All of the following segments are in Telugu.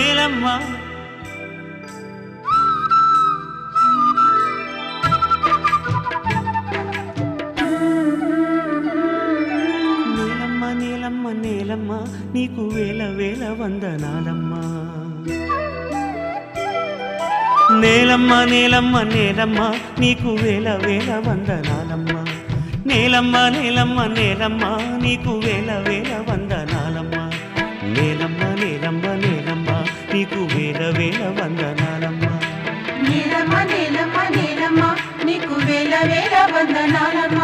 మేలమ్మా నీలమ్మ నీలమ్మ నీకు వేల వేల వందనాలమ్మా. నేలమ్మ నేలమ్మ నేలమ్మ నీకు వేల వేల వందనాలమ్మ. నేలమ్మ నేలమ్మ నేలమ్మ నీకు వేల వేల వందనాలమ్మ. నేలమ్మ నేలమ్మ నీకు వేల వేల వందనాలమ్మా. నీలమ్మ నీలమ్మ నీలమ్మ నీకు వేల వేల వందనాలమ్మా.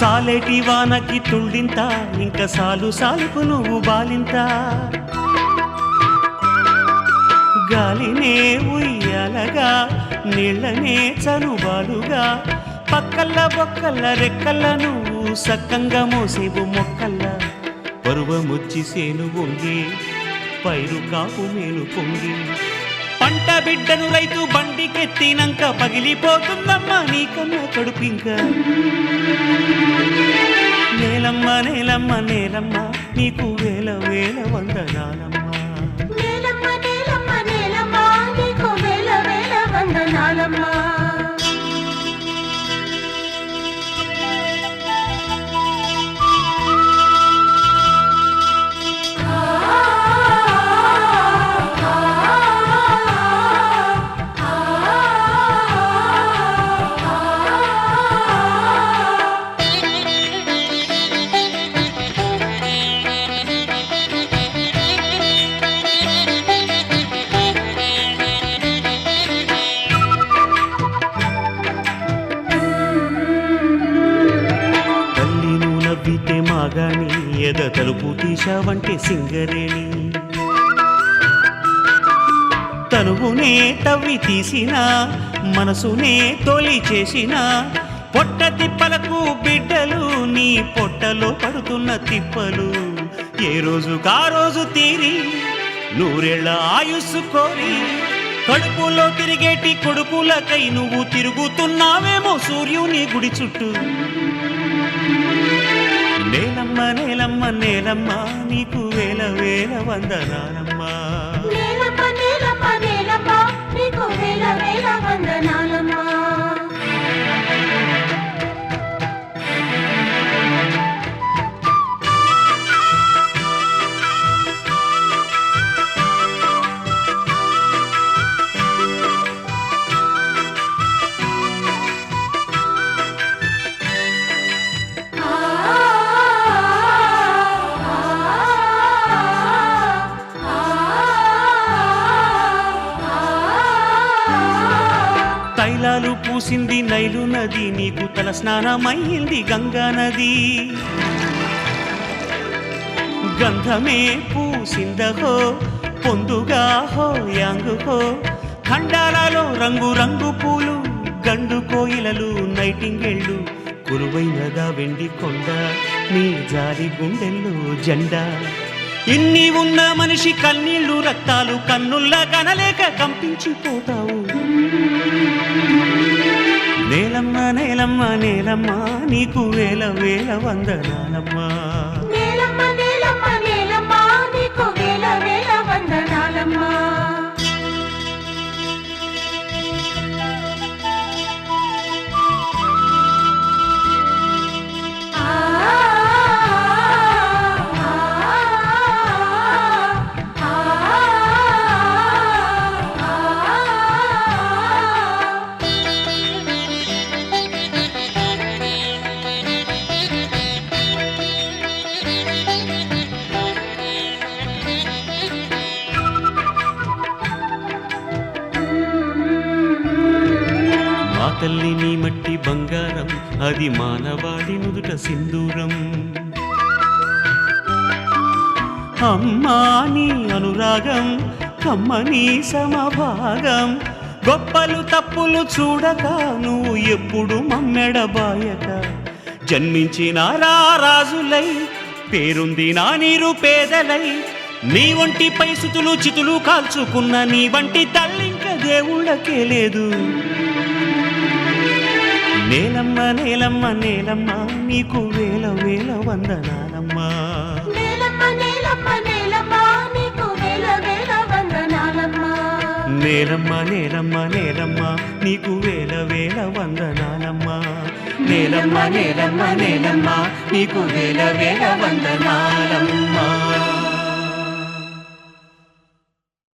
సాలేటి వానకి తుళ్ళింత ఇంకా సాలు సాలుకు నువ్వు బాలింత. గాలినే ఉయ్యాలగా నీళ్ళనే చనుబాలుగా పక్కల్ల బొక్కల్ల రెక్కల్ల నువ్వు సక్కంగా మోసేవు మొక్కల్ల పరువముచ్చి సేను వంగి పైరు కాపు మేలు పొంగి పంట బిడ్డను రైతు బండికెత్తినంక పగిలిపోతుందమ్మా నీకన్నా కడుపింక నేలమ్మ నేలమ్మ నేలమ్మ నీకు వేల వేల వందనాలమ్మ. నవ్వితే ఎద తలుపు తీశావంటే సింగరేణి. తనువునే తవ్వి తీసిన మనసునే తోలి చేసిన పొట్ట తిప్పలకు బిడ్డలు నీ పొట్టలో పడుతున్న తిప్పలు. ఏ రోజు కా రోజు తీరి నూరేళ్ళ ఆయుస్సు కోరి కడుపులో తిరిగేటి కొడుకులకై నువ్వు తిరుగుతున్నావేమో సూర్యుని గుడి చుట్టూ. నేలమ్మ నేలమ్మ నేలమ్మ నీకు వేల వేల వందనాలమ్మా. నేలమ్మ నేలమ్మ నేలమ్మ నీకు వేల వేల తైలాలు నైలు నది నీకు తల స్నానమయ్యింది గంగా నది. గంధమే పూసిందహో పొందుగా హో యాంగుహో. ఖండాలలో రంగు రంగు పూలు గండు కోయిలలు నైటింగెళ్ళు కురువైనదా వెండి కొండ నీ జారి గుండెల్లో జెండా. ఇన్ని ఉన్న మనిషి కన్నీళ్ళు రక్తాలు కన్నుల్లా కనలేక కంపించిపోతావు. నేలమ్మ నేలమ్మ నీకు వేల వేల వందనాలమ్మా. తల్లి నీ మట్టి బంగారం అది మానవాడి నుదుట సింధూరం. అమ్మా నీ అనురాగం కమ్మని సమభాగం. గొప్పలు తప్పులు చూడక నువ్వు ఎప్పుడు మమ్మెడబాయక జన్మించిన రాజులై పేరుంది నా నీరు పేదలై. నీ వంటి పైసుతులు చితులు కాల్చుకున్న నీ వంటి తల్లింక దేవుళ్ళకే లేదు. నేలమ్మ నేలమ్మ నేలమ్మ నీకు వేల వేల వందనాలమ్మా. నేలమ్మ నేలమ్మ నేలమ్మ నీకు వేల వేల వందనాలమ్మా. నేలమ్మ నేలమ్మ నేలమ్మ నీకు వేల వేల వందనాలమ్మ.